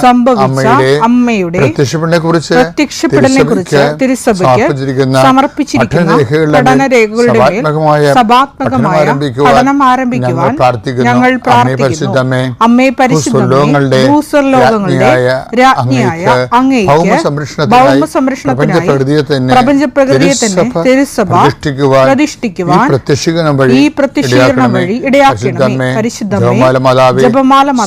സംഭവിച്ച അമ്മയുടെ പ്രത്യക്ഷപ്പെടനെ കുറിച്ച് പ്രത്യക്ഷപ്പെടലിനെ കുറിച്ച് തിരുസഭയ്ക്ക് സമർപ്പിച്ചിരിക്കുന്ന പഠനരേഖകളുടെ സഭാത്മകമായ പഠനം ആരംഭിക്കുവാൻ ഞങ്ങൾ പ്രാർത്ഥിക്കുന്നു. അമ്മേ ഭൂസ്വർലോകങ്ങളുടെ രാജ്ഞിയായ അങ്ങേക്ക് ഭൗമ സംരക്ഷണത്തിനായി സംരക്ഷണത്തിനായി തന്നെ തിരുസഭ പ്രതിഷ്ഠിക്കുവാൻ ഈ പ്രത്യക്ഷീകരണം വഴി ഇടയാക്കണമേ. പരിശുദ്ധമേ ജപമാല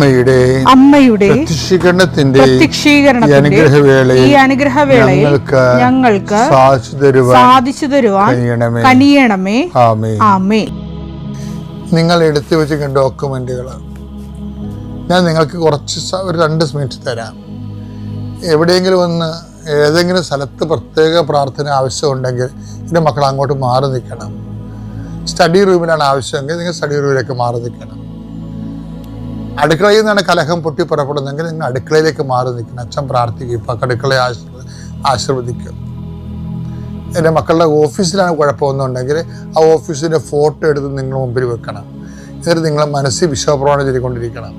അമ്മയുടെ അമ്മയുടെ പ്രത്യക്ഷീകരണത്തിന്റെ അനുഗ്രഹവേളയിൽ ഈ അനുഗ്രഹവേളയിൽ ഞങ്ങൾക്ക് ഞങ്ങൾക്ക് സാധിച്ചു തരുവാൻ സാധിച്ചു തരുവാൻ കഴിയണമേ. കനിയണമേ. ആമേ ആമേ നിങ്ങൾ എടുത്തു വെച്ചിരിക്കുന്ന ഡോക്യുമെന്റുകൾ ഞാൻ നിങ്ങൾക്ക് കുറച്ച് ഒരു രണ്ട് മിനിറ്റ് തരാം. എവിടെയെങ്കിലും ഒന്ന് ഏതെങ്കിലും സ്ഥലത്ത് പ്രത്യേക പ്രാർത്ഥന ആവശ്യമുണ്ടെങ്കിൽ എന്റെ മക്കൾ അങ്ങോട്ട് മാറി നിൽക്കണം. സ്റ്റഡി റൂമിലാണ് ആവശ്യമെങ്കിൽ നിങ്ങൾ സ്റ്റഡി റൂമിലേക്ക് മാറി നിൽക്കണം. അടുക്കളയിൽ നിന്നാണ് കലഹം പൊട്ടി പുറപ്പെടുന്നതെങ്കിൽ നിങ്ങൾ അടുക്കളയിലേക്ക് മാറി നിൽക്കണം. അച്ഛൻ പ്രാർത്ഥിക്കുക ഇപ്പം അടുക്കളയെ ആശീർവദിക്കുക ആശീർവദിക്കും. എന്റെ മക്കളുടെ ഓഫീസിലാണ് കുഴപ്പമൊന്നുണ്ടെങ്കിൽ ആ ഓഫീസിന്റെ ഫോട്ടോ എടുത്ത് നിങ്ങൾ മുമ്പിൽ വെക്കണം. എന്നിട്ട് നിങ്ങളെ മനസ്സിൽ വിശ്വപ്രവണ ചെയ്തുകൊണ്ടിരിക്കണം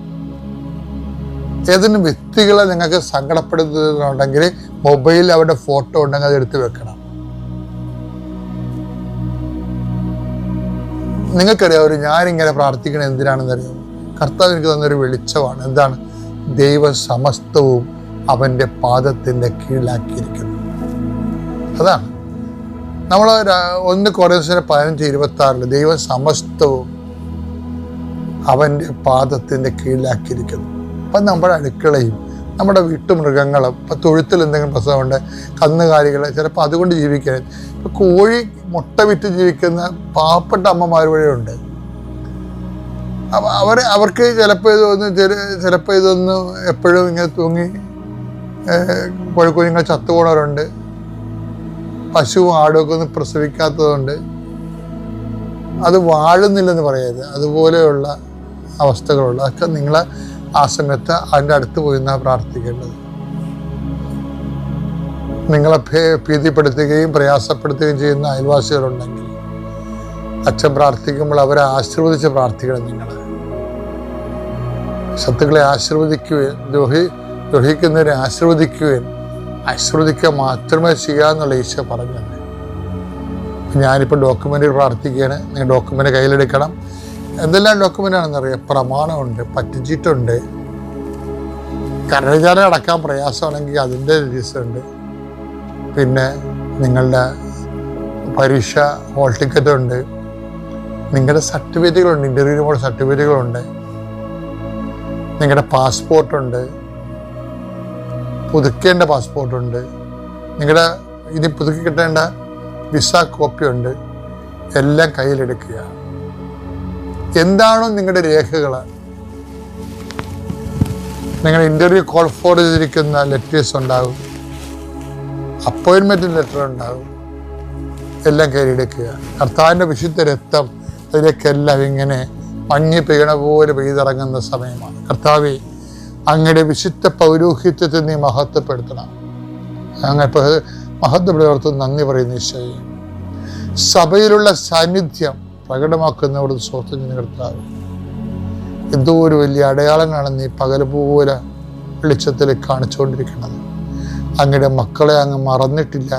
ഏതെങ്കിലും വ്യക്തികളെ നിങ്ങൾക്ക് സങ്കടപ്പെടുത്തുന്നുണ്ടെങ്കിൽ മൊബൈലിൽ അവരുടെ ഫോട്ടോ ഉണ്ടെങ്കിൽ അത് എടുത്ത് വെക്കണം. നിങ്ങൾക്കറിയാം ഒരു ഞാനിങ്ങനെ പ്രാർത്ഥിക്കണം എന്തിനാണെന്ന് അറിയാമോ കർത്താവ് എനിക്ക് തന്നൊരു വെളിച്ചമാണ്. എന്താണ്? ദൈവ സമസ്തവും അവന്റെ പാദത്തിന്റെ കീഴിലാക്കിയിരിക്കുന്നു. അതാണ്. നമ്മൾ ഒന്ന് കുറേ പതിനഞ്ച് ഇരുപത്തി ആറിൽ സമസ്തവും അവന്റെ പാദത്തിന്റെ കീഴിലാക്കിയിരിക്കുന്നു. അപ്പം നമ്മുടെ അടുക്കളയും നമ്മുടെ വീട്ടുമൃഗങ്ങളും ഇപ്പം തൊഴുത്തിൽ എന്തെങ്കിലും പ്രശ്നമുണ്ട് കന്നുകാലികൾ ചിലപ്പോൾ അതുകൊണ്ട് ജീവിക്കണം ഇപ്പം കോഴി മുട്ട വിറ്റ് ജീവിക്കുന്ന പാവപ്പെട്ട അമ്മമാർ വഴിയുണ്ട്. അവർ അവർക്ക് ചിലപ്പോൾ ഇതൊന്ന് ചിലപ്പോൾ ഇതൊന്ന് എപ്പോഴും ഇങ്ങനെ തൂങ്ങി കോഴിക്കുഞ്ഞുങ്ങൾ ചത്തുപോണവരുണ്ട് പശുവും ആടുമൊക്കെ ഒന്നും പ്രസവിക്കാത്തതുകൊണ്ട് അത് വാഴുന്നില്ലെന്ന് പറയരുത്. അതുപോലെയുള്ള അവസ്ഥകളുള്ള അതൊക്കെ നിങ്ങൾ ആ സമയത്ത് അതിന്റെ അടുത്ത് പോയി നിന്നാ പ്രാർത്ഥിക്കേണ്ടത്. നിങ്ങളെ ഭീതിപ്പെടുത്തുകയും പ്രയാസപ്പെടുത്തുകയും ചെയ്യുന്ന അയൽവാസികളുണ്ടെങ്കിൽ അച്ഛൻ പ്രാർത്ഥിക്കുമ്പോൾ അവരെ ആശീർവദിച്ച് പ്രാർത്ഥിക്കണം നിങ്ങൾ ശത്രുക്കളെ ആശീർവദിക്കുകയും ദ്രോഹി ദ്രോഹിക്കുന്നവരെ ആശീർവദിക്കുകയും ആശീർവദിക്കുക മാത്രമേ ചെയ്യാന്നുള്ള ഈശോ പറഞ്ഞത്. ഞാനിപ്പോൾ ഡോക്യുമെന്റ് പ്രാർത്ഥിക്കുകയാണ്. നിങ്ങൾ ഡോക്യുമെന്റ് കയ്യിലെടുക്കണം. എന്തെല്ലാം ഡോക്യുമെന്റ് ആണെന്നറിയാം? പ്രമാണമുണ്ട് പറ്റിച്ചിട്ടുണ്ട്. കരവിചാരം അടക്കാൻ പ്രയാസമാണെങ്കിൽ അതിന്റെ രജിസ്റ്ററുണ്ട് പിന്നെ നിങ്ങളുടെ പരീക്ഷ ഹോൾ ടിക്കറ്റുണ്ട് നിങ്ങളുടെ സർട്ടിഫിക്കറ്റുകളുണ്ട് ഇന്റർവ്യൂവിനുള്ള സർട്ടിഫിക്കറ്റുകളുണ്ട് നിങ്ങളുടെ പാസ്പോർട്ടുണ്ട്. പുതുക്കേണ്ട പാസ്പോർട്ടുണ്ട്. നിങ്ങളുടെ ഇനി പുതുക്കി കിട്ടേണ്ട വിസ കോപ്പിയുണ്ട് എല്ലാം കയ്യിലെടുക്കുക. എന്താണോ നിങ്ങളുടെ രേഖകൾ നിങ്ങൾ ഇന്റർവ്യൂ കോൾ ഫോർ ചെയ്തിരിക്കുന്ന ലെറ്റേഴ്സ് ഉണ്ടാകും. അപ്പോയിൻമെന്റ് ലെറ്റർ ഉണ്ടാകും. എല്ലാം കയ്യിലെടുക്കുക. കർത്താവിന്റെ വിശുദ്ധ രക്തം അതിലേക്കെല്ലാം ഇങ്ങനെ മഞ്ഞ് പെയ്യണ പോലെ പെയ്തിറങ്ങുന്ന സമയമാണ്. കർത്താവെ അങ്ങയുടെ വിശുദ്ധ പൗരോഹിത്യത്തെ നീ മഹത്വപ്പെടുത്തണം. അങ്ങനെ മഹത്വപ്പെടുത്ത നന്ദി പറയുന്ന ഈശോയെ. സഭയിലുള്ള സാന്നിധ്യം പ്രകടമാക്കുന്നവരുടെ സ്വത്തിന് കർത്താവ്. എന്തോ ഒരു വലിയ അടയാളങ്ങളാണ് നീ പകൽ പോലെ വെളിച്ചത്തിൽ കാണിച്ചുകൊണ്ടിരിക്കുന്നത്. അങ്ങയുടെ മക്കളെ അങ്ങ് മറന്നിട്ടില്ല.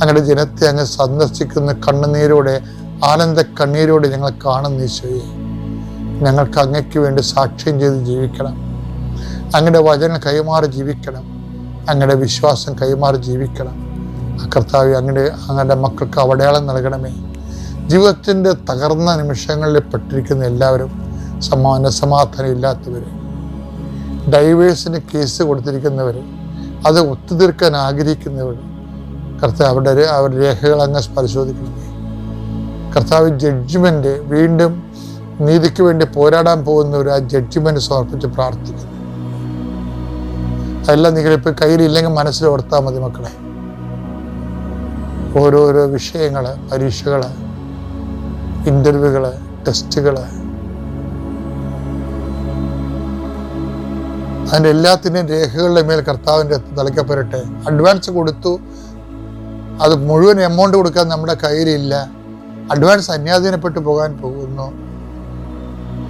അങ്ങയുടെ ജനത്തെ അങ്ങ് സന്ദർശിക്കുന്ന കണ്ണുനീരോടെ ആനന്ദ കണ്ണീരോടെ ഞങ്ങൾ കാണുന്ന ഈശോയെ. ഞങ്ങൾക്ക് അങ്ങയ്ക്ക് വേണ്ടി സാക്ഷ്യം ചെയ്ത് ജീവിക്കണം. അങ്ങയുടെ വചനം കൈമാറി ജീവിക്കണം. അങ്ങയുടെ വിശ്വാസം കൈമാറി ജീവിക്കണം. കർത്താവ് അങ്ങയുടെ അങ്ങയുടെ മക്കൾക്ക് അടയാളം നൽകണമേ. ജീവിതത്തിന്റെ തകർന്ന നിമിഷങ്ങളിൽ പെട്ടിരിക്കുന്ന എല്ലാവരും സമാന സമാധാനം ഇല്ലാത്തവർ ഡൈവേഴ്സിന് കേസ് കൊടുത്തിരിക്കുന്നവർ അത് ഒത്തുതീർക്കാൻ ആഗ്രഹിക്കുന്നവർ കർത്താവ് അവരുടെ അവരുടെ രേഖകൾ അങ്ങ് പരിശോധിക്കണമേ. കർത്താവ് ജഡ്ജ്മെന്റ് വീണ്ടും നീതിക്ക് വേണ്ടി പോരാടാൻ പോകുന്നവർ ആ ജഡ്ജിമെന്റ് സമർപ്പിച്ച് പ്രാർത്ഥിക്കുന്നു. അതെല്ലാം നിങ്ങളിപ്പോൾ കയ്യിലില്ലെങ്കിൽ മനസ്സിൽ ഓർത്താൽ മതി മക്കളെ. ഓരോരോ വിഷയങ്ങൾ പരീക്ഷകൾ ഇന്റർവ്യൂകൾ ടെസ്റ്റുകൾ അതിന്റെ എല്ലാത്തിന്റെയും രേഖകളുടെ മേൽ കർത്താവിന്റെ തലക്കപ്പെരട്ടെ അഡ്വാൻസ് കൊടുത്തു. അത് മുഴുവൻ എമൗണ്ട് കൊടുക്കാൻ നമ്മുടെ കയ്യിലില്ല. അഡ്വാൻസ് അന്യാധീനപ്പെട്ടു പോകാൻ പോകുന്നു.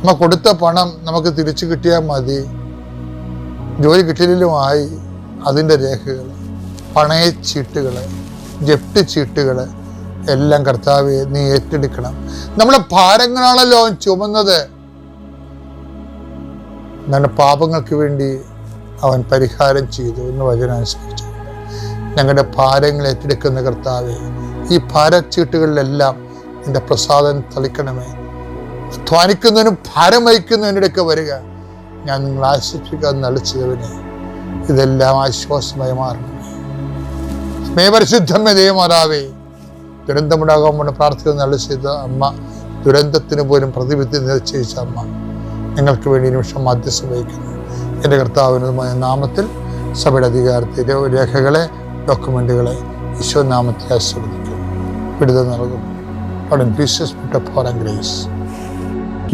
നമ്മൾ കൊടുത്ത പണം നമുക്ക് തിരിച്ചു കിട്ടിയാൽ മതി. ജോലി കിട്ടിയില്ലുമായി അതിന്റെ രേഖകൾ പണയച്ചീട്ടുകൾ ജപ്തി ചീട്ടുകൾ എല്ലാം കർത്താവ് നീ ഏറ്റെടുക്കണം. നമ്മളെ ഭാരങ്ങളാണല്ലോ ചുമന്നത്. നമ്മുടെ പാപങ്ങൾക്ക് വേണ്ടി അവൻ പരിഹാരം ചെയ്തു എന്ന് വചനാനുസരിച്ചു ഞങ്ങളുടെ ഭാരങ്ങൾ ഏറ്റെടുക്കുന്ന കർത്താവെ ഈ ഭാരച്ചീട്ടുകളിലെല്ലാം എന്റെ പ്രസാദം തളിക്കണമേ. അധ്വാനിക്കുന്നതിനും ഭാരം വഹിക്കുന്നതിനിടയ്ക്ക് വരിക. ഞാൻ നിങ്ങൾ ആശ്വസിപ്പിക്കാൻ നളിച്ചവനെ ഇതെല്ലാം ആശ്വാസമായി മാറണമേ. മേ ദൈവമാതാവേ ദുരന്തമുണ്ടാകാൻ പ്രാർത്ഥിക്കുന്ന നളിച്ചത് അമ്മ ദുരന്തത്തിന് പോലും പ്രതിവിധി നിശ്ചയിച്ച അമ്മ നിങ്ങൾക്ക് വേണ്ടി നിമിഷം മധ്യസ്ഥ വഹിക്കുന്നു. എന്റെ കർത്താവിനുമായ നാമത്തിൽ സഭയുടെ അധികാരത്തിൽ രേഖകളെ ഡോക്യുമെന്റുകളെ ഈശോ നാമത്തിൽ ആശീർവദിക്കും വിടുതൽ നൽകും അവിടെ പീസസ് ഫോർ ഗ്രേസ്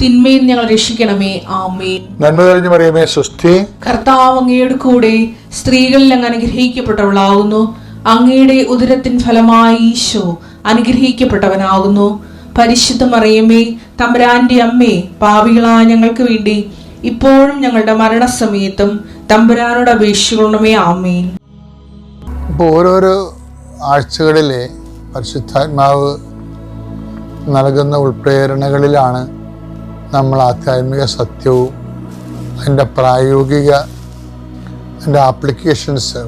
തിന്മയിൽ ഞങ്ങൾ രക്ഷിക്കണമേ. ആമേൻ. നന്മ തെളിഞ്ഞു പറയുമേ സുസ്ഥി കർത്താവ് അങ്ങയുടെ കൂടെ സ്ത്രീകളിൽ അങ്ങ് അനുഗ്രഹിക്കപ്പെട്ടവളാകുന്നു അങ്ങയുടെ ഉദരത്തിൻ ഫലമായി ഈശോ അനുഗ്രഹിക്കപ്പെട്ടവനാകുന്നു പരിശുദ്ധ മറിയമ്മേ തമ്പുരാന്റെ അമ്മേ പാപികളായ ഞങ്ങൾക്ക് വേണ്ടി ഇപ്പോഴും ഞങ്ങളുടെ മരണസമയത്തും തമ്പുരാനോട് അപേക്ഷിക്കണമേ. ആമേൻ. ഇപ്പോൾ ഓരോരോ ആഴ്ചകളിലെ പരിശുദ്ധാത്മാവ് നൽകുന്ന ഉൾപ്രേരണകളിലാണ് നമ്മൾ ആധ്യാത്മിക സത്യവും അതിന്റെ പ്രായോഗിക അതിന്റെ ആപ്ലിക്കേഷൻസ്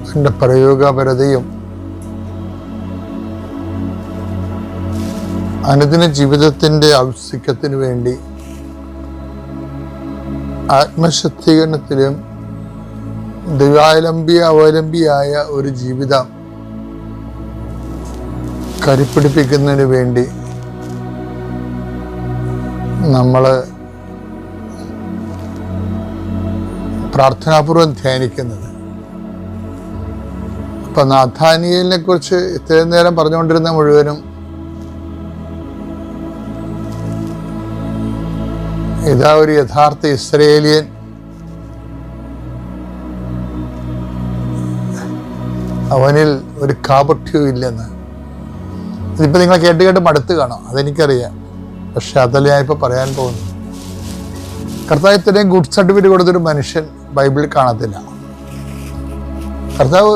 അതിന്റെ പ്രയോഗപരതയും അനുദിന ജീവിതത്തിന്റെ ഔത്സുക്യത്തിന് വേണ്ടി ആത്മശക്തീകരണത്തിലും ദൈവാലംബി അവലംബിയായ ഒരു ജീവിതം കരുപ്പിടിപ്പിക്കുന്നതിന് വേണ്ടി നമ്മൾ പ്രാർത്ഥനാപൂർവം ധ്യാനിക്കുന്നത്. ഇപ്പൊ നാഥാനിയലിനെ കുറിച്ച് ഇത്രയും നേരം പറഞ്ഞുകൊണ്ടിരുന്ന മുഴുവനും ഇതാ ഒരു യഥാർത്ഥ ഇസ്രയേലിയൻ അവനിൽ ഒരു കാപഠ്യവും ഇല്ലെന്ന് ഇതിപ്പോൾ നിങ്ങൾ കേട്ട് കേട്ട് മടുത്ത് കാണാം. അതെനിക്കറിയാം. പക്ഷെ അതല്ല ഞാൻ ഇപ്പോൾ പറയാൻ പോകുന്നു കർത്താവ് ഇത്രയും ഗുഡ് സർട്ടിഫിക്കറ്റ് കൊടുത്തൊരു മനുഷ്യൻ ബൈബിളിൽ കാണത്തില്ല. കർത്താവ്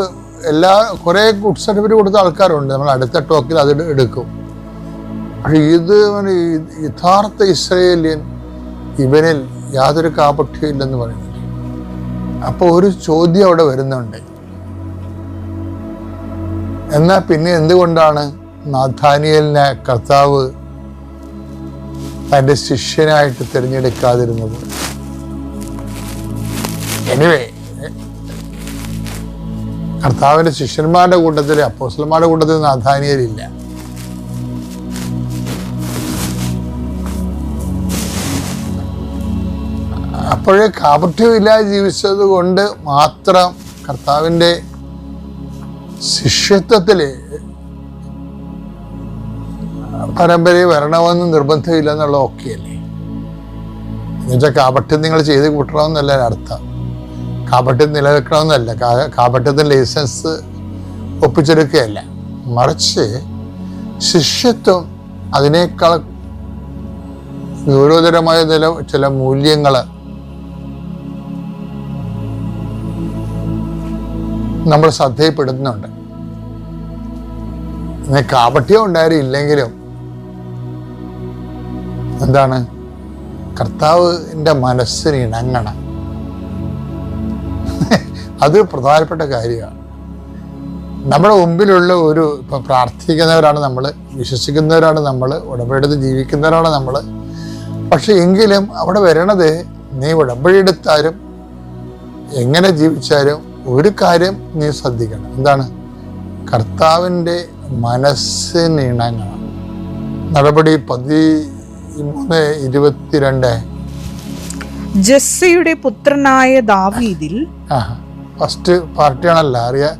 എല്ലാ കുറേ ഗുഡ് സർട്ടിഫിക്കറ്റ് കൊടുത്ത ആൾക്കാരുണ്ട്. നമ്മൾ അടുത്ത ടോക്കിൽ അത് എടുക്കും. പക്ഷെ ഇത് യഥാർത്ഥ ഇസ്രയേലിയൻ ഇവനിൽ യാതൊരു കാപട്യവും ഇല്ലെന്ന് പറയുന്നു അപ്പോൾ ഒരു ചോദ്യം അവിടെ വരുന്നുണ്ട്. എന്നാൽ പിന്നെ എന്തുകൊണ്ടാണ് നാഥാനിയലിനെ കർത്താവ് തന്റെ ശിഷ്യനായിട്ട് തിരഞ്ഞെടുക്കാതിരുന്നത്. എനിവേ കർത്താവിന്റെ ശിഷ്യന്മാരുടെ കൂട്ടത്തിൽ അപ്പോസ്ലന്മാരുടെ കൂട്ടത്തിൽ നാഥാനിയലില്ല അപ്പോഴേ കാപട്യമില്ലാതെ ജീവിച്ചത് കൊണ്ട് മാത്രം കർത്താവിന്റെ ശിഷ്യത്വത്തിൽ പരമ്പരയിൽ വരണമെന്ന് നിർബന്ധമില്ല എന്നുള്ള ഓക്കെയല്ലേ എന്നുവെച്ചാൽ കാപട്യം നിങ്ങൾ ചെയ്ത് കൂട്ടണമെന്നല്ല അർത്ഥം. കാപട്യം നിലനിൽക്കണമെന്നല്ല. കാപട്യത്തിന് ലൈസൻസ് ഒപ്പിച്ചെടുക്കുകയല്ല. മറിച്ച് ശിഷ്യത്വം അതിനേക്കാൾ ഗൗരവതരമായ നില ചില മൂല്യങ്ങൾ നമ്മൾ ശ്രദ്ധയിൽപ്പെടുന്നുണ്ട് കാപട്യം ഉണ്ടായാലും എന്താണ്? കർത്താവിന്റെ മനസ്സിന് ഇണങ്ങണം. അത് പ്രധാനപ്പെട്ട കാര്യമാണ്. നമ്മുടെ മുമ്പിലുള്ള ഒരു ഇപ്പം പ്രാർത്ഥിക്കുന്നവരാണ് നമ്മൾ വിശ്വസിക്കുന്നവരാണ് നമ്മൾ ഉടമ്പടിയെടുത്ത് ജീവിക്കുന്നവരാണ് നമ്മൾ പക്ഷെ എങ്കിലും അവിടെ വരണത് നീ ഉടമ്പടിയെടുത്താലും എങ്ങനെ ജീവിച്ചാലും ഒരു കാര്യം നീ ശ്രദ്ധിക്കണം. എന്താണ്? കർത്താവിന്റെ മനസ്സിനിണങ്ങണം നടപടി നടപടി പതിമൂന്ന് ഇരുപത്തിരണ്ട്. ജസ്സയുടെ പുത്രനായ ദാവീദിൽ ഫസ്റ്റ് പാർട്ടിയാണല്ലോ അറിയാ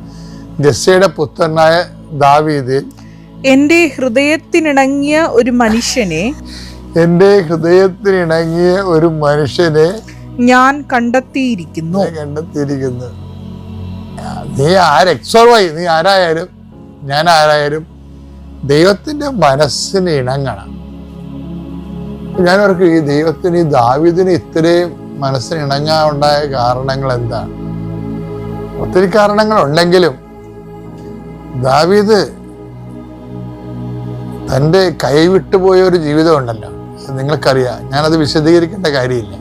ജസ്സയുടെ പുത്രനായ ദാവീദിൽ എന്റെ ഹൃദയത്തിനിണങ്ങിയ ഒരു മനുഷ്യനെ എന്റെ ഹൃദയത്തിനിണങ്ങിയ ഒരു മനുഷ്യനെ ഞാൻ കണ്ടെത്തിയിരിക്കുന്നു. കണ്ടെത്തിയിരിക്കുന്നു. നീ ആര് എക്സോർവായി നീ ആരായാലും ഞാൻ ആരായാലും ദൈവത്തിന്റെ മനസ്സിന് ഇണങ്ങണം. ഞാൻ അവർക്ക് ഈ ദൈവത്തിന് ഈ ദാവിദിന് ഇത്രയും മനസ്സിന് ഇണങ്ങാൻ ഉണ്ടായ കാരണങ്ങൾ എന്താണ്? ഒത്തിരി കാരണങ്ങൾ ഉണ്ടെങ്കിലും ദാവീദ് തന്റെ കൈവിട്ടുപോയ ഒരു ജീവിതം ഉണ്ടല്ലോ. നിങ്ങൾക്കറിയാം. ഞാനത് വിശദീകരിക്കേണ്ട കാര്യമില്ല.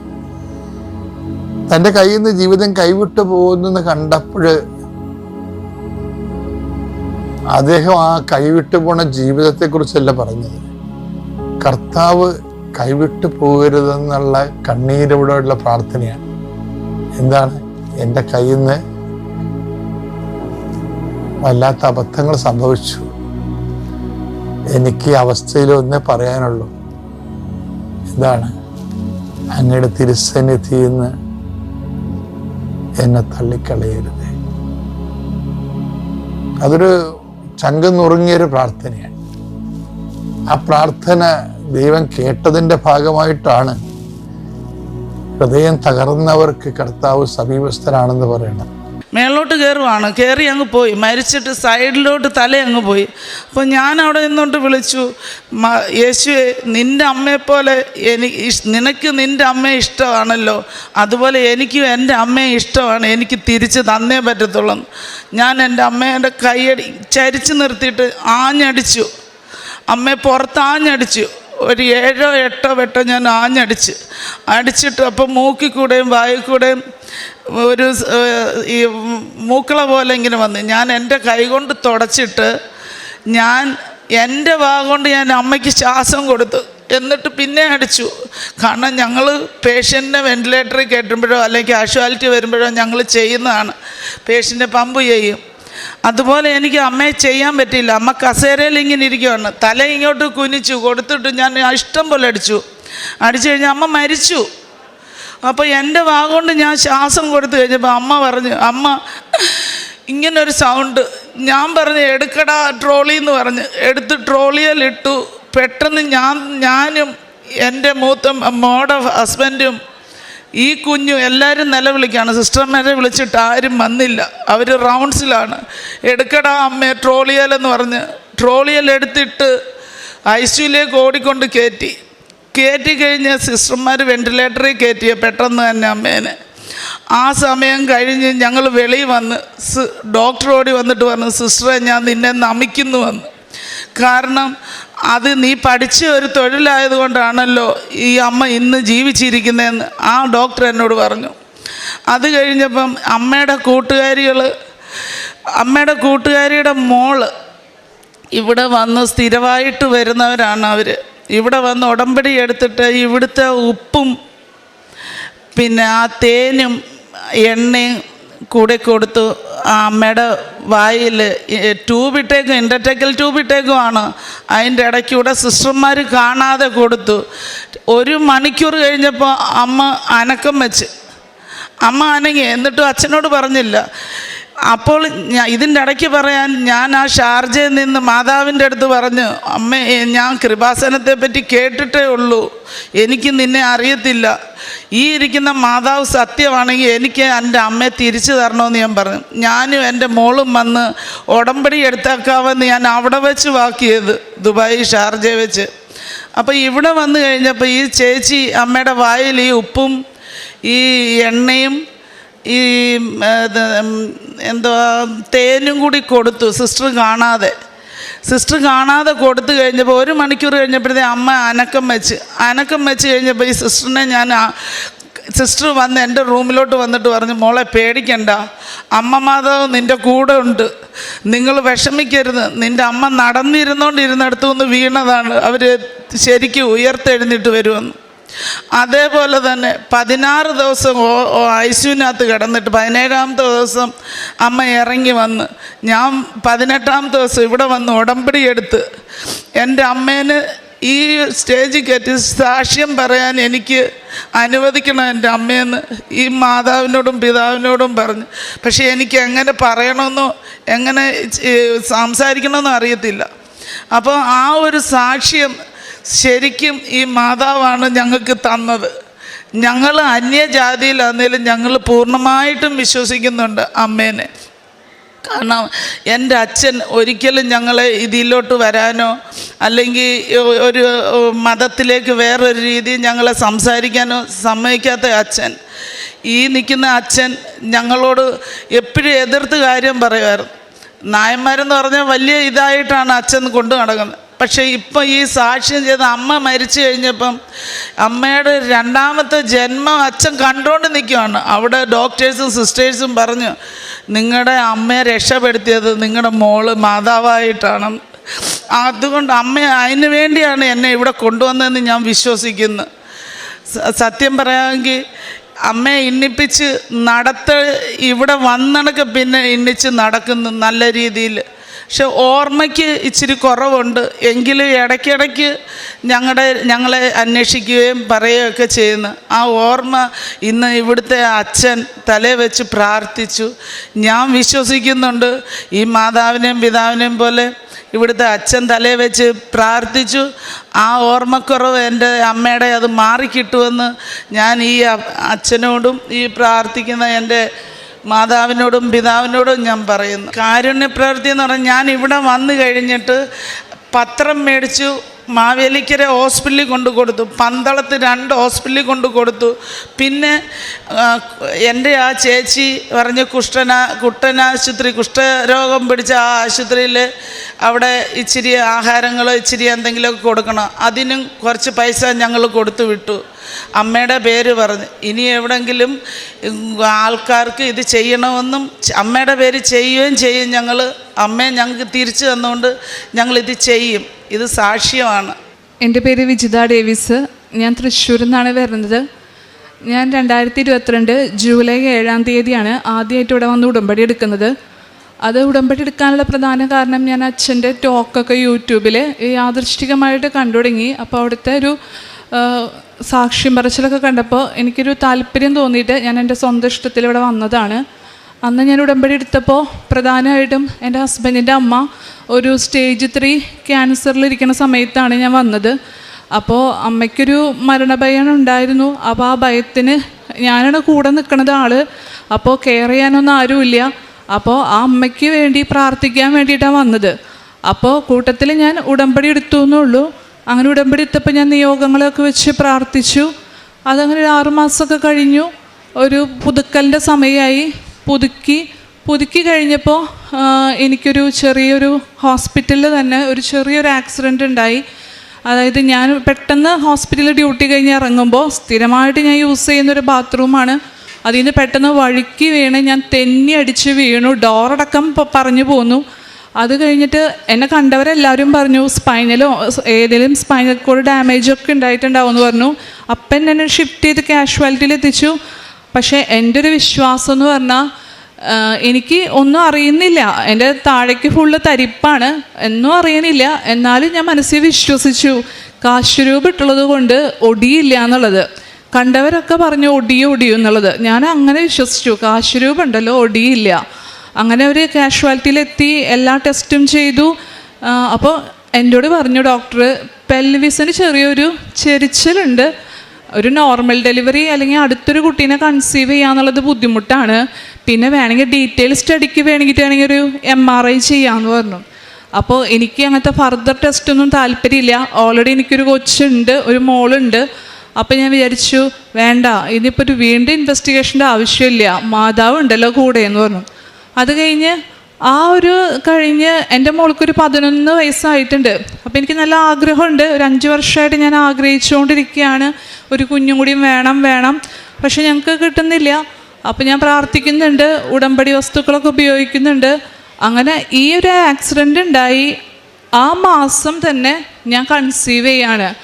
തന്റെ കയ്യിൽ നിന്ന് ജീവിതം കൈവിട്ടു പോകുന്നെന്ന് കണ്ടപ്പോൾ അദ്ദേഹം ആ കൈവിട്ടു പോണ ജീവിതത്തെക്കുറിച്ചല്ല പറഞ്ഞത്. കർത്താവ് കൈവിട്ടു പോകരുതെന്നുള്ള കണ്ണീരോടെയുള്ള പ്രാർത്ഥനയാണ്. എന്താണ്? എന്റെ കയ്യിൽ നിന്ന് വല്ലാത്ത അബദ്ധങ്ങൾ സംഭവിച്ചു. എനിക്ക് അവസ്ഥയിൽ ഒന്നേ പറയാനുള്ളൂ. എന്താണ്? അങ്ങയുടെ തിരുസന്നിധിയിൽ എന്നെ തള്ളിക്കളയരുത്. അതൊരു ചങ്ക നുറുങ്ങിയൊരു പ്രാർത്ഥനയാണ്. ആ പ്രാർത്ഥന ദൈവം കേട്ടതിന്റെ ഭാഗമായിട്ടാണ് ഹൃദയം തകർന്നവർക്ക് കർത്താവ് സമീപസ്ഥനാണെന്ന് പറയുന്നത്. മേളോട്ട് കയറുവാണ് കയറി അങ്ങ് പോയി. മരിച്ചിട്ട് സൈഡിലോട്ട് തല അങ്ങ് പോയി. അപ്പോൾ ഞാൻ അവിടെ നിന്നോട്ട് വിളിച്ചു "മ- യേശുവെ നിന്റെ അമ്മയെപ്പോലെ എനിക്ക് നിനക്ക് നിന്റെ അമ്മയെ ഇഷ്ടമാണല്ലോ. അതുപോലെ എനിക്കും എന്റെ അമ്മയെ ഇഷ്ടമാണ്. എനിക്ക് തിരിച്ച് തന്നേ പറ്റത്തുള്ളൂ. ഞാൻ എന്റെ അമ്മേന്റെ കൈയടി ചരിച്ചു നിർത്തിയിട്ട് ആഞ്ഞടിച്ചു. അമ്മയെ പുറത്ത് ആഞ്ഞടിച്ചു ഒരു ഏഴോ എട്ടോ വെട്ടോ ഞാൻ ആഞ്ഞടിച്ച്. അടിച്ചിട്ട് അപ്പം മൂക്കിക്കൂടെയും വായിക്കൂടെയും ഒരു ഈ മൂക്കള പോലെ ഇങ്ങനെ വന്ന്. ഞാൻ എന്റെ കൈ കൊണ്ട് തുടച്ചിട്ട് ഞാൻ എന്റെ വാ കൊണ്ട് ഞാൻ അമ്മയ്ക്ക് ശ്വാസം കൊടുത്തു. എന്നിട്ട് പിന്നെ അടിച്ചു. കാരണം ഞങ്ങൾ പേഷ്യന്റിനെ വെന്റിലേറ്ററിൽ കയറ്റുമ്പോഴോ അല്ലെങ്കിൽ കാഷ്വാലിറ്റി വരുമ്പോഴോ ഞങ്ങൾ ചെയ്യുന്നതാണ്. പേഷ്യന്റെ പമ്പ് ചെയ്യും. അതുപോലെ എനിക്ക് അമ്മയെ ചെയ്യാൻ പറ്റിയില്ല. അമ്മ കസേരയിൽ ഇങ്ങനെ ഇരിക്കുവാണ്. തല ഇങ്ങോട്ട് കുനിച്ചു കൊടുത്തിട്ട് ഞാൻ ഇഷ്ടം പോലെ അടിച്ചു. അടിച്ചു കഴിഞ്ഞാൽ അമ്മ മരിച്ചു. അപ്പോൾ എന്റെ വാഗോണ്ട് ഞാൻ ശ്വാസം കൊടുത്തു കഴിഞ്ഞപ്പോൾ അമ്മ പറഞ്ഞു അമ്മ ഇങ്ങനൊരു സൗണ്ട്. ഞാൻ പറഞ്ഞു എടുക്കടാ ട്രോളി എന്ന് പറഞ്ഞ്. എടുത്ത് ട്രോളിയിലിട്ടു പെട്ടെന്ന് ഞാൻ ഞാനും എന്റെ മൂത്ത മോഡ ഹസ്ബൻഡും ഈ കുഞ്ഞു എല്ലാവരും നിലവിളിക്കുകയാണ് സിസ്റ്റർമാരെ വിളിച്ചിട്ട് ആരും വന്നില്ല. അവർ റൗണ്ട്സിലാണ്. എടുക്കടാ അമ്മേ ട്രോളിയലെന്ന് പറഞ്ഞ് ട്രോളിയൽ എടുത്തിട്ട് ഐ സിയുലേക്ക് ഓടിക്കൊണ്ട് കയറ്റി കയറ്റി കഴിഞ്ഞ് സിസ്റ്റർമാർ വെന്റിലേറ്ററിൽ കയറ്റിയ പെട്ടെന്ന് തന്നെ അമ്മേനെ. ആ സമയം കഴിഞ്ഞ് ഞങ്ങൾ വെളിയിൽ വന്ന് ഡോക്ടർ ഓടി വന്നിട്ട് പറഞ്ഞു സിസ്റ്ററെ ഞാൻ നിന്നെ നമിക്കുന്നു വന്ന് കാരണം അത് നീ പഠിച്ച ഒരു തൊഴിലായതുകൊണ്ടാണല്ലോ ഈ അമ്മ ഇന്ന് ജീവിച്ചിരിക്കുന്നതെന്ന് ആ ഡോക്ടർ എന്നോട് പറഞ്ഞു. അത് കഴിഞ്ഞപ്പം അമ്മയുടെ കൂട്ടുകാരികൾ അമ്മയുടെ കൂട്ടുകാരിയുടെ മോൾ ഇവിടെ വന്ന് സ്ഥിരമായിട്ട് വരുന്നവരാണ് അവർ ഇവിടെ വന്ന് ഉടമ്പടി എടുത്തിട്ട് ഇവിടുത്തെ ഉപ്പും പിന്നെ ആ തേനും എണ്ണയും കൂടെ കൊടുത്തു. ആ അമ്മയുടെ വായിൽ ട്യൂബിട്ടേക്കും ട്യൂബ് ട്യൂബിട്ടേക്കുമാണ് അതിന്റെ ഇടയ്ക്കൂടെ സിസ്റ്റർമാർ കാണാതെ കൊടുത്തു. ഒരു മണിക്കൂർ കഴിഞ്ഞപ്പോൾ അമ്മ അനക്കം വെച്ച്. അമ്മ അനങ്ങി എന്നിട്ടും അച്ഛനോട് പറഞ്ഞില്ല. അപ്പോൾ ഇതിന്റെ ഇടയ്ക്ക് പറയാൻ ഞാൻ ആ ഷാർജയിൽ നിന്ന് മാതാവിന്റെ അടുത്ത് പറഞ്ഞു അമ്മേ ഞാൻ കൃപാസനത്തെ പറ്റി കേട്ടിട്ടേ ഉള്ളൂ. എനിക്ക് നിന്നെ അറിയത്തില്ല. ഈ ഇരിക്കുന്ന മാതാവ് സത്യമാണെങ്കിൽ എനിക്ക് എന്റെ അമ്മയെ തിരിച്ചു തരണമെന്ന് ഞാൻ പറഞ്ഞു. ഞാനും എന്റെ മോളും വന്ന് ഉടമ്പടി എടുത്താക്കാമെന്ന് ഞാൻ അവിടെ വെച്ച് വാക്കിയത് ദുബായി ഷാർജ വെച്ച്. അപ്പോൾ ഇവിടെ വന്നു കഴിഞ്ഞപ്പോൾ ഈ ചേച്ചി അമ്മയുടെ വായിൽ ഈ ഉപ്പും ഈ എണ്ണയും ഈ എന്തുവാ തേനും കൂടി കൊടുത്തു സിസ്റ്റർ കാണാതെ. സിസ്റ്റർ കാണാതെ കൊടുത്തു കഴിഞ്ഞപ്പോൾ ഒരു മണിക്കൂർ കഴിഞ്ഞപ്പോഴത്തേ അമ്മ അനക്കം വെച്ച് അനക്കം വെച്ച് കഴിഞ്ഞപ്പോൾ ഈ സിസ്റ്ററിനെ ഞാൻ സിസ്റ്റർ വന്ന് എന്റെ റൂമിലോട്ട് വന്നിട്ട് പറഞ്ഞു മോളെ പേടിക്കണ്ട. അമ്മ മാതാവ് നിന്റെ കൂടെ ഉണ്ട്. നിങ്ങൾ വിഷമിക്കരുത്. നിന്റെ അമ്മ നടന്നിരുന്നോണ്ടിരുന്നിടത്തു നിന്ന് വീണതാണ്. അവർ ശരിക്കും ഉയർത്തെഴുന്നിട്ട് വരുമെന്ന്. അതേപോലെ തന്നെ പതിനാറ് ദിവസം ഐ സിയുവിനകത്ത് കിടന്നിട്ട് പതിനേഴാമത്തെ ദിവസം അമ്മ ഇറങ്ങി വന്ന് ഞാൻ പതിനെട്ടാമത്തെ ദിവസം ഇവിടെ വന്ന് ഉടമ്പടി എടുത്ത് എന്റെ അമ്മേന് ഈ സ്റ്റേജിൽ കയറ്റി സാക്ഷ്യം പറയാൻ എനിക്ക് അനുവദിക്കണം എന്റെ അമ്മയെന്ന് ഈ മാതാവിനോടും പിതാവിനോടും പറഞ്ഞു. പക്ഷേ എനിക്ക് എങ്ങനെ പറയണമെന്നോ എങ്ങനെ സംസാരിക്കണമെന്നോ അറിയത്തില്ല. അപ്പോൾ ആ ഒരു സാക്ഷ്യം ശരിക്കും ഈ മാതാവാണ് ഞങ്ങൾക്ക് തന്നത്. ഞങ്ങൾ അന്യജാതിയിലാണെങ്കിലും ഞങ്ങൾ പൂർണമായിട്ടും വിശ്വസിക്കുന്നുണ്ട് അമ്മേനെ. കാരണം എന്റെ അച്ഛൻ ഒരിക്കലും ഞങ്ങളെ ഇതിലോട്ട് വരാനോ അല്ലെങ്കിൽ ഒരു മതത്തിലേക്ക് വേറൊരു രീതി ഞങ്ങളെ സംസാരിക്കാനോ സമ്മതിക്കാത്ത അച്ഛൻ. ഈ നിൽക്കുന്ന അച്ഛൻ ഞങ്ങളോട് എപ്പോഴും എതിർത്ത് കാര്യം പറയുമായിരുന്നു. നായന്മാരെന്ന് പറഞ്ഞാൽ വലിയ ഇതായിട്ടാണ് അച്ഛൻ കൊണ്ടു നടക്കുന്നത്. പക്ഷേ ഇപ്പം ഈ സാക്ഷ്യം ചെയ്ത അമ്മ മരിച്ചു കഴിഞ്ഞപ്പം അമ്മയുടെ രണ്ടാമത്തെ ജന്മം അച്ഛൻ കണ്ടുകൊണ്ട് നിൽക്കുകയാണ്. അവിടെ ഡോക്ടേഴ്സും സിസ്റ്റേഴ്സും പറഞ്ഞു നിങ്ങളുടെ അമ്മയെ രക്ഷപ്പെടുത്തിയത് നിങ്ങളുടെ മോൾ മാതാവായിട്ടാണ്. അതുകൊണ്ട് അമ്മ അതിന് വേണ്ടിയാണ് എന്നെ ഇവിടെ കൊണ്ടുവന്നതെന്ന് ഞാൻ വിശ്വസിക്കുന്നു. സത്യം പറയാമെങ്കിൽ അമ്മയെ ഇന്നിപ്പിച്ച് നടത്ത ഇവിടെ വന്നണക്ക് പിന്നെ ഇന്നിച്ച് നടക്കുന്നു നല്ല രീതിയിൽ പക്ഷെ ഓർമ്മയ്ക്ക് ഇച്ചിരി കുറവുണ്ട്. എങ്കിലും ഇടയ്ക്കിടയ്ക്ക് ഞങ്ങളുടെ ഞങ്ങളെ അന്വേഷിക്കുകയും പറയുകയൊക്കെ ചെയ്യുന്നു. ആ ഓർമ്മ ഇന്ന് ഇവിടുത്തെ അച്ഛൻ തലേ വെച്ച് പ്രാർത്ഥിച്ചു. ഞാൻ വിശ്വസിക്കുന്നുണ്ട്. ഈ മാതാവിനെയും പിതാവിനെയും പോലെ ഇവിടുത്തെ അച്ഛൻ തലേ വെച്ച് പ്രാർത്ഥിച്ചു. ആ ഓർമ്മക്കുറവ് എന്റെ അമ്മയുടെ അത് മാറിക്കിട്ടുമെന്ന് ഞാൻ ഈ അച്ഛനോടും ഈ പ്രാർത്ഥിക്കുന്ന എന്റെ മാതാവിനോടും പിതാവിനോടും ഞാൻ പറയുന്നു. കാരുണ്യപ്രവൃത്തി എന്ന് പറഞ്ഞാൽ ഞാൻ ഇവിടെ വന്നു കഴിഞ്ഞിട്ട് പത്രം മേടിച്ചു മാവേലിക്കര ഹോസ്പിറ്റലിൽ കൊണ്ടു കൊടുത്തു പന്തളത്ത് രണ്ട് ഹോസ്പിറ്റലിൽ കൊണ്ടു കൊടുത്തു. പിന്നെ എന്റെ ആ ചേച്ചി പറഞ്ഞ് കുഷ്ഠന കുട്ടനാശുപത്രി കുഷ്ഠരോഗം പിടിച്ച ആ ആശുപത്രിയിൽ അവിടെ ഇച്ചിരി ആഹാരങ്ങൾ ഇച്ചിരി എന്തെങ്കിലുമൊക്കെ കൊടുക്കണം. അതിനും കുറച്ച് പൈസ ഞങ്ങൾ കൊടുത്തു വിട്ടു. അമ്മയുടെ പേര് പറഞ്ഞ്. ഇനി എവിടെങ്കിലും ആൾക്കാർക്ക് ഇത് ചെയ്യണമെന്നും അമ്മയുടെ പേര് ചെയ്യുകയും ചെയ്യും ഞങ്ങൾ അമ്മയെ ഞങ്ങൾക്ക് തിരിച്ചു തന്നുകൊണ്ട് ഞങ്ങളിത് ചെയ്യും. ഇത് സാക്ഷ്യമാണ്. എന്റെ പേര് വിജിത ഡേവിസ്. ഞാൻ തൃശ്ശൂരിൽ നിന്നാണ് വരുന്നത്. ഞാൻ രണ്ടായിരത്തി ഇരുപത്തിരണ്ട് ജൂലൈ ഏഴാം തീയതിയാണ് ആദ്യമായിട്ട് ഇവിടെ വന്ന് ഉടമ്പടി എടുക്കുന്നത്. അത് ഉടമ്പടി എടുക്കാനുള്ള പ്രധാന കാരണം ഞാൻ അച്ഛന്റെ ടോക്കൊക്കെ യൂട്യൂബിൽ യാദൃഷ്ടികമായിട്ട് കണ്ടു തുടങ്ങി അപ്പോൾ അവിടുത്തെ ഒരു സാക്ഷ്യം പറച്ചിലൊക്കെ കണ്ടപ്പോൾ എനിക്കൊരു താല്പര്യം തോന്നിയിട്ട് ഞാൻ എന്റെ സ്വന്തം ഇഷ്ടത്തിൽ ഇവിടെ വന്നതാണ്. അന്ന് ഞാൻ ഉടമ്പടി എടുത്തപ്പോൾ പ്രധാനമായിട്ടും എന്റെ ഹസ്ബൻഡിന്റെ അമ്മ ഒരു സ്റ്റേജ് ത്രീ ക്യാൻസറിലിരിക്കുന്ന സമയത്താണ് ഞാൻ വന്നത്. അപ്പോൾ അമ്മയ്ക്കൊരു മരണഭയം ഉണ്ടായിരുന്നു. അപ്പോൾ ആ ഭയത്തിന് ഞാനാണ് കൂടെ നിൽക്കുന്നത് ആൾ അപ്പോൾ കെയർ ചെയ്യാനൊന്നും ആരുമില്ല. അപ്പോൾ ആ അമ്മയ്ക്ക് വേണ്ടി പ്രാർത്ഥിക്കാൻ വേണ്ടിയിട്ടാണ് വന്നത്. അപ്പോൾ കൂട്ടത്തിൽ ഞാൻ ഉടമ്പടി എടുത്തു എന്നുള്ളൂ. അങ്ങനെ ഉടമ്പടി ഞാൻ നിയോഗങ്ങളൊക്കെ വെച്ച് പ്രാർത്ഥിച്ചു. അതങ്ങനെ ഒരു ആറുമാസമൊക്കെ കഴിഞ്ഞു. ഒരു പുതുക്കലിന്റെ സമയമായി. പുതുക്കി പുതുക്കി കഴിഞ്ഞപ്പോൾ എനിക്കൊരു ചെറിയൊരു ഹോസ്പിറ്റലിൽ തന്നെ ഒരു ചെറിയൊരു ആക്സിഡന്റ് ഉണ്ടായി. അതായത് ഞാൻ പെട്ടെന്ന് ഹോസ്പിറ്റലിൽ ഡ്യൂട്ടി കഴിഞ്ഞ് ഇറങ്ങുമ്പോൾ സ്ഥിരമായിട്ട് ഞാൻ യൂസ് ചെയ്യുന്നൊരു ബാത്റൂമാണ്. അതിൽ നിന്ന് പെട്ടെന്ന് വഴുക്കി വീണ് ഞാൻ തെന്നി അടിച്ച് വീണു. ഡോറടക്കം പറഞ്ഞു പോന്നു. അത് കഴിഞ്ഞിട്ട് എന്നെ കണ്ടവരെല്ലാവരും പറഞ്ഞു സ്പൈനലോ ഏതെങ്കിലും സ്പൈനൽ കോഡ് ഡാമേജ് ഒക്കെ ഉണ്ടായിട്ടുണ്ടാവും എന്ന് പറഞ്ഞു. അപ്പൻ എന്നെ ഷിഫ്റ്റ് ചെയ്ത് കാഷ്വാലിറ്റിയിൽ എത്തിച്ചു. പക്ഷേ എന്റെ ഒരു വിശ്വാസം എന്ന് പറഞ്ഞാൽ എനിക്ക് ഒന്നും അറിയുന്നില്ല. എന്റെ താഴേക്ക് ഫുള്ള് തരിപ്പാണ്. എന്നും അറിയണില്ല. എന്നാലും ഞാൻ മനസ്സിൽ വിശ്വസിച്ചു. കാശ്വരൂപ ഇട്ടുള്ളത് കൊണ്ട് ഒടിയില്ല എന്നുള്ളത്. കണ്ടവരൊക്കെ പറഞ്ഞു ഒടിയും ഒടിയും എന്നുള്ളത്. ഞാൻ അങ്ങനെ വിശ്വസിച്ചു. കാശ്വരൂപ ഉണ്ടല്ലോ ഒടിയില്ല. അങ്ങനെ ഒരു കാഷ്വാലിറ്റിയിലെത്തി എല്ലാ ടെസ്റ്റും ചെയ്തു. അപ്പോൾ എന്നോട് പറഞ്ഞു ഡോക്ടർ പെൽവിസിന് ചെറിയൊരു ചെരിച്ചിലുണ്ട്. ഒരു നോർമൽ ഡെലിവറി അല്ലെങ്കിൽ അടുത്തൊരു കുട്ടീനെ കൺസീവ് ചെയ്യാന്നുള്ളത് ബുദ്ധിമുട്ടാണ്. പിന്നെ വേണമെങ്കിൽ ഡീറ്റെയിൽ സ്റ്റഡിക്ക് വേണമെങ്കിൽ ഒരു എം ആർ ഐ ചെയ്യാമെന്ന് പറഞ്ഞു. അപ്പോൾ എനിക്ക് അങ്ങനത്തെ ഫർദർ ടെസ്റ്റ് ഒന്നും താല്പര്യമില്ല. ഓൾറെഡി എനിക്കൊരു കൊച്ചുണ്ട് ഒരു മോളുണ്ട്. അപ്പോൾ ഞാൻ വിചാരിച്ചു വേണ്ട ഇനിയിപ്പോൾ ഒരു വീണ്ടും ഇൻവെസ്റ്റിഗേഷന്റെ ആവശ്യമില്ല. മാതാവ് ഉണ്ടല്ലോ കൂടെ എന്ന് പറഞ്ഞു. അത് കഴിഞ്ഞ് ആ ഒരു കഴിഞ്ഞ് എന്റെ മോൾക്കൊരു പതിനൊന്ന് വയസ്സായിട്ടുണ്ട്. അപ്പോൾ എനിക്ക് നല്ല ആഗ്രഹമുണ്ട്. ഒരു അഞ്ച് വർഷമായിട്ട് ഞാൻ ആഗ്രഹിച്ചുകൊണ്ടിരിക്കുകയാണ്. ഒരു കുഞ്ഞും കൂടിയും വേണം വേണം. പക്ഷെ ഞങ്ങൾക്ക് കിട്ടുന്നില്ല. അപ്പോൾ ഞാൻ പ്രാർത്ഥിക്കുന്നുണ്ട്. ഉടമ്പടി വസ്തുക്കളൊക്കെ ഉപയോഗിക്കുന്നുണ്ട്. അങ്ങനെ ഈ ഒരു ആക്സിഡന്റ് ഉണ്ടായി. ആ മാസം തന്നെ ഞാൻ കൺസീവ് ചെയ്യാണ്.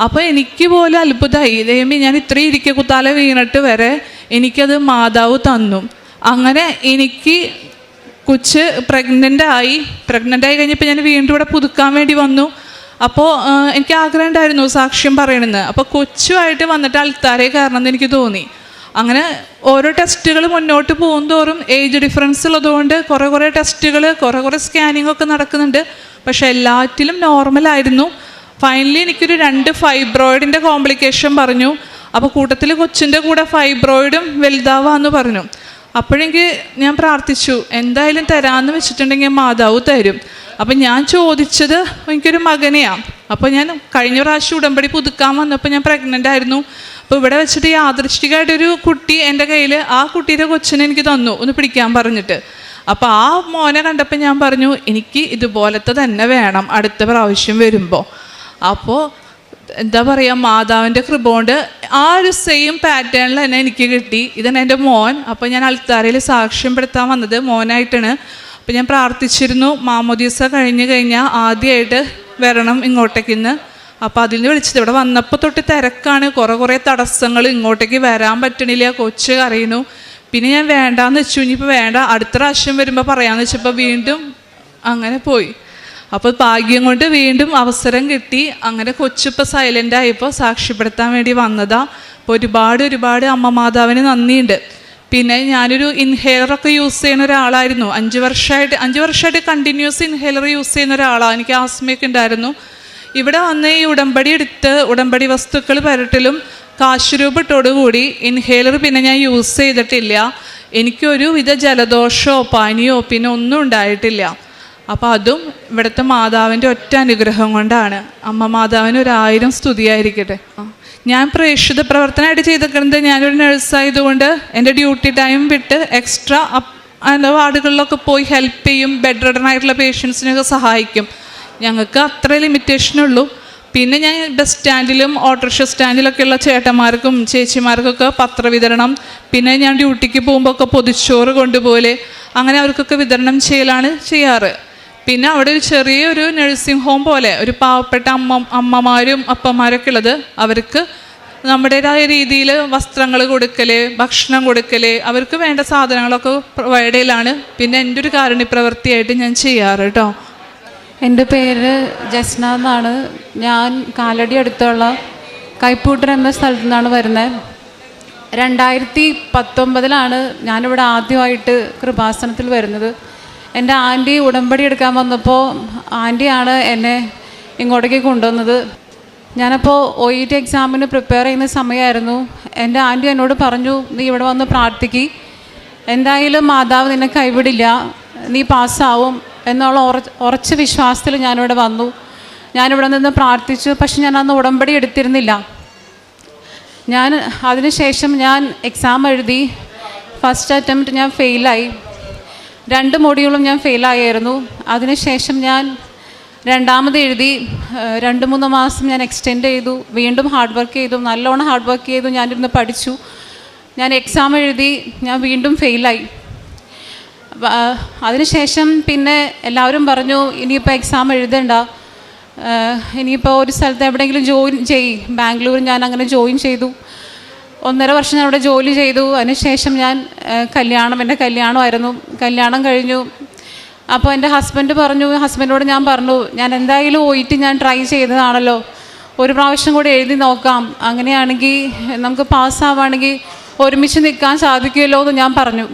അപ്പോൾ എനിക്ക് പോലും അത്ഭുതമായി. ദൈവമേ ഞാൻ ഇത്രയും ഇരിക്കുക കുത്താല വീണിട്ട് വരെ എനിക്കത് മാതാവ് തന്നു. അങ്ങനെ എനിക്ക് കൊച്ച് പ്രഗ്നന്റ് ആയി. പ്രഗ്നന്റ് ആയി കഴിഞ്ഞപ്പോൾ ഞാൻ വീണ്ടും ഇവിടെ പുതുക്കാൻ വേണ്ടി വന്നു. അപ്പോൾ എനിക്ക് ആഗ്രഹം ഉണ്ടായിരുന്നു സാക്ഷ്യം പറയണമെന്ന് അപ്പോൾ കൊച്ചുമായിട്ട് വന്നിട്ട് അൽത്താരെ കാരണം എന്ന് എനിക്ക് തോന്നി. അങ്ങനെ ഓരോ ടെസ്റ്റുകൾ മുന്നോട്ട് പോകും തോറും ഏജ് ഡിഫറൻസ് ഉള്ളതുകൊണ്ട് കുറേ കുറേ ടെസ്റ്റുകൾ കുറേ കുറേ സ്കാനിങ് ഒക്കെ നടക്കുന്നുണ്ട്. പക്ഷേ എല്ലാറ്റിലും നോർമലായിരുന്നു ഫൈനലി എനിക്കൊരു രണ്ട് ഫൈബ്രോയിഡിന്റെ കോംപ്ലിക്കേഷൻ പറഞ്ഞു. അപ്പോൾ കൂട്ടത്തിൽ കൊച്ചിന്റെ കൂടെ ഫൈബ്രോയിഡും വലുതാവാന്ന് പറഞ്ഞു. അപ്പോഴെങ്കിൽ ഞാൻ പ്രാർത്ഥിച്ചു എന്തായാലും തരാമെന്ന് വെച്ചിട്ടുണ്ടെങ്കിൽ മാതാവ് തരും. അപ്പം ഞാൻ ചോദിച്ചത് എനിക്കൊരു മകനെയാണ് അപ്പോൾ ഞാൻ കഴിഞ്ഞ പ്രാവശ്യം ഉടമ്പടി പുതുക്കാൻ വന്നപ്പോൾ ഞാൻ പ്രഗ്നന്റ് ആയിരുന്നു. അപ്പോൾ ഇവിടെ വെച്ചിട്ട് യാദൃശ്ചികമായിട്ടൊരു കുട്ടി എന്റെ കയ്യിൽ ആ കുട്ടിയുടെ കൊച്ചിനെ എനിക്ക് തന്നു ഒന്ന് പിടിക്കാൻ പറഞ്ഞിട്ട്. അപ്പോൾ ആ മോനെ കണ്ടപ്പോൾ ഞാൻ പറഞ്ഞു എനിക്ക് ഇതുപോലത്തെ തന്നെ വേണം അടുത്ത പ്രാവശ്യം വരുമ്പോൾ അപ്പോൾ എന്താ പറയുക മാതാവിന്റെ കൃപ കൊണ്ട് ആ ഒരു സെയിം പാറ്റേണിൽ തന്നെ എനിക്ക് കിട്ടി. ഇതാണ് എന്റെ മോൻ. അപ്പോൾ ഞാൻ അൽത്താരയിൽ സാക്ഷ്യപ്പെടുത്താൻ വന്നത് മോനായിട്ടാണ്. അപ്പോൾ ഞാൻ പ്രാർത്ഥിച്ചിരുന്നു മാമോദീസ കഴിഞ്ഞ് കഴിഞ്ഞാൽ ആദ്യമായിട്ട് വരണം ഇങ്ങോട്ടേക്ക് ഇന്ന് അപ്പോൾ അതിൽ നിന്ന് വിളിച്ചത് ഇവിടെ വന്നപ്പോൾ തൊട്ട് തിരക്കാണ്. കുറേ കുറേ തടസ്സങ്ങൾ ഇങ്ങോട്ടേക്ക് വരാൻ പറ്റണില്ല. കൊച്ച് അറിയുന്നു പിന്നെ ഞാൻ വേണ്ടാന്ന് വെച്ചു. ഇനിയിപ്പോൾ വേണ്ട. അടുത്ത പ്രാവശ്യം വരുമ്പോൾ പറയാമെന്ന് വെച്ചപ്പോൾ വീണ്ടും അങ്ങനെ പോയി. അപ്പോൾ ഭാഗ്യം കൊണ്ട് വീണ്ടും അവസരം കിട്ടി. അങ്ങനെ കൊച്ചിപ്പോൾ സൈലന്റ് ആയപ്പോൾ സാക്ഷ്യപ്പെടുത്താൻ വേണ്ടി വന്നതാ. അപ്പോൾ ഒരുപാട് ഒരുപാട് അമ്മ മാതാവിന് നന്ദിയുണ്ട്. പിന്നെ ഞാനൊരു ഇൻഹേലറൊക്കെ യൂസ് ചെയ്യുന്ന ഒരാളായിരുന്നു. അഞ്ച് വർഷമായിട്ട് അഞ്ച് വർഷമായിട്ട് കണ്ടിന്യൂസ് ഇൻഹേലർ യൂസ് ചെയ്യുന്ന ഒരാളാണ് എനിക്ക് ആസ്മയൊക്കെ ഉണ്ടായിരുന്നു. ഇവിടെ വന്ന് ഈ ഉടമ്പടി എടുത്ത് ഉടമ്പടി വസ്തുക്കൾ പരട്ടിലും കാശുരൂപത്തോടുകൂടി ഇൻഹേലർ പിന്നെ ഞാൻ യൂസ് ചെയ്തിട്ടില്ല. എനിക്കൊരു വിധ ജലദോഷമോ പനിയോ പിന്നെ ഒന്നും ഉണ്ടായിട്ടില്ല. അപ്പോൾ അതും ഇവിടുത്തെ മാതാവിന്റെ ഒറ്റ അനുഗ്രഹം കൊണ്ടാണ്. അമ്മ മാതാവിന് ഒരായിരം സ്തുതിയായിരിക്കട്ടെ. ഞാൻ പ്രേക്ഷിത പ്രവർത്തനമായിട്ട് ചെയ്തിരിക്കുന്നത് ഞാനൊരു നഴ്സായതുകൊണ്ട് എന്റെ ഡ്യൂട്ടി ടൈം വിട്ട് എക്സ്ട്രാ അതിന്റെ വാർഡുകളിലൊക്കെ പോയി ഹെൽപ്പ് ചെയ്യും ബെഡ് റിഡൻ ആയിട്ടുള്ള പേഷ്യൻസിനൊക്കെ സഹായിക്കും. ഞങ്ങൾക്ക് അത്ര ലിമിറ്റേഷനുള്ളൂ പിന്നെ ഞാൻ ബസ് സ്റ്റാൻഡിലും ഓട്ടോറിക്ഷ സ്റ്റാൻഡിലൊക്കെയുള്ള ചേട്ടന്മാർക്കും ചേച്ചിമാർക്കൊക്കെ പത്രവിതരണം പിന്നെ ഞാൻ ഡ്യൂട്ടിക്ക് പോകുമ്പോൾ ഒക്കെ പൊതിച്ചോറ് കൊണ്ടുപോലെ അങ്ങനെ അവർക്കൊക്കെ വിതരണം ചെയ്യലാണ് ചെയ്യാറ്. പിന്നെ അവിടെ ഒരു ചെറിയൊരു നഴ്സിംഗ് ഹോം പോലെ ഒരു പാവപ്പെട്ട അമ്മ അമ്മമാരും അപ്പന്മാരൊക്കെ ഉള്ളത് അവർക്ക് നമ്മുടേതായ രീതിയിൽ വസ്ത്രങ്ങൾ കൊടുക്കൽ ഭക്ഷണം കൊടുക്കൽ അവർക്ക് വേണ്ട സാധനങ്ങളൊക്കെ പ്രൊവൈഡ് ചെയ്യലാണ്. പിന്നെ എന്റെ ഒരു കാരുണ്യപ്രവൃത്തിയായിട്ട് ഞാൻ ചെയ്യാറ് കേട്ടോ എന്റെ പേര് ജസ്ന എന്നാണ്. ഞാൻ കാലടി അടുത്തുള്ള കൈപ്പൂട്ടർ എന്ന സ്ഥലത്തു നിന്നാണ് വരുന്നത്. രണ്ടായിരത്തി പത്തൊമ്പതിലാണ് ഞാനിവിടെ ആദ്യമായിട്ട് കൃപാസനത്തിൽ വരുന്നത്. എന്റെ ആന്റി ഉടമ്പടി എടുക്കാൻ വന്നപ്പോൾ ആന്റിയാണ് എന്നെ ഇങ്ങോട്ടേക്ക് കൊണ്ടുവന്നത്. ഞാനപ്പോൾ ഒ ഇ ടി എക്സാമിന് പ്രിപ്പയർ ചെയ്യുന്ന സമയമായിരുന്നു. എന്റെ ആന്റി എന്നോട് പറഞ്ഞു നീ ഇവിടെ വന്ന് പ്രാർത്ഥിക്കി. എന്തായാലും മാതാവ് നിന്നെ കൈവിടില്ല. നീ പാസ്സാവും. എന്നുള്ള ഉറ- ഉറച്ച വിശ്വാസത്തിൽ ഞാനിവിടെ വന്നു. ഞാനിവിടെ നിന്ന് പ്രാർത്ഥിച്ചു പക്ഷെ ഞാൻ അന്ന് ഉടമ്പടി എടുത്തിരുന്നില്ല. ഞാൻ അതിനുശേഷം ഞാൻ എക്സാം എഴുതി. ഫസ്റ്റ് അറ്റംപ്റ്റ് ഞാൻ ഫെയിലായി രണ്ട് മോഡ്യൂളും ഞാൻ ഫെയിലായിരുന്നു അതിനുശേഷം ഞാൻ രണ്ടാമത് എഴുതി രണ്ട് മൂന്ന് മാസം ഞാൻ എക്സ്റ്റെൻഡ് ചെയ്തു. വീണ്ടും ഹാർഡ് വർക്ക് ചെയ്തു. നല്ലോണം ഹാർഡ് വർക്ക് ചെയ്തു. ഞാനിരുന്ന് പഠിച്ചു. ഞാൻ എക്സാം എഴുതി. ഞാൻ വീണ്ടും ഫെയിലായി അതിനുശേഷം പിന്നെ എല്ലാവരും പറഞ്ഞു ഇനിയിപ്പോൾ എക്സാം എഴുതണ്ട. ഇനിയിപ്പോൾ ഒരു സ്ഥലത്ത് എവിടെയെങ്കിലും ജോയിൻ ചെയ് ബാംഗ്ലൂർ ഞാൻ അങ്ങനെ ജോയിൻ ചെയ്തു. ഒന്നര വർഷം ഞാൻ അവിടെ ജോലി ചെയ്തു. അതിനുശേഷം ഞാൻ കല്യാണം എന്റെ കല്യാണമായിരുന്നു. കല്യാണം കഴിഞ്ഞു. അപ്പോൾ എന്റെ ഹസ്ബൻഡ് പറഞ്ഞു ഹസ്ബൻഡോട് ഞാൻ പറഞ്ഞു ഞാൻ എന്തായാലും പോയിട്ട് ഞാൻ ട്രൈ ചെയ്തതാണല്ലോ. ഒരു പ്രാവശ്യം കൂടി എഴുതി നോക്കാം. അങ്ങനെയാണെങ്കിൽ നമുക്ക് പാസ്സാവുകയാണെങ്കിൽ ഒരുമിച്ച് നിൽക്കാൻ സാധിക്കുമല്ലോ എന്ന് ഞാൻ പറഞ്ഞു.